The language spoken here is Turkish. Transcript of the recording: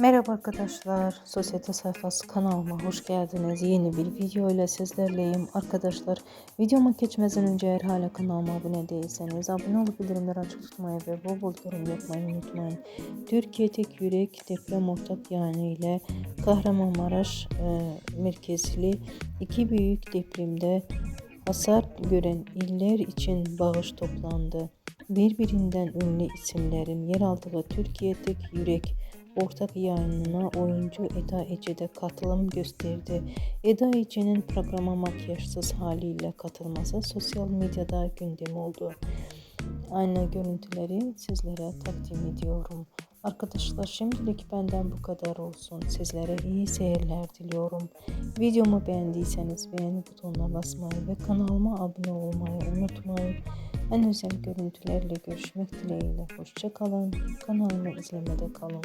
Merhaba arkadaşlar, Sosyete Sayfası kanalıma hoş geldiniz. Yeni bir video ile sizlerleyim. Arkadaşlar videoma geçmeden önce eğer hala kanalıma abone değilseniz abone olup bildirimleri açık tutmayı ve bol bol yorum yapmayı unutmayın. Türkiye Tek Yürek deprem ortak yayını ile Kahramanmaraş e, merkezli iki büyük depremde hasar gören iller için bağış toplandı. Birbirinden ünlü isimlerin yer aldığı Türkiye Tek Yürek ortak yayınına oyuncu Eda Ece de katılım gösterdi. Eda Ece'nin programa makyajsız haliyle katılması sosyal medyada gündem oldu. Aynı görüntüleri sizlere takdim ediyorum. Arkadaşlar şimdilik benden bu kadar olsun. Sizlere iyi seyirler diliyorum. Videomu beğendiyseniz beğeni butonuna basmayı ve kanalıma abone olmayı unutmayın. En özel görüntülerle görüşmek dileğiyle. Hoşçakalın. Kanalımı izlemede kalın.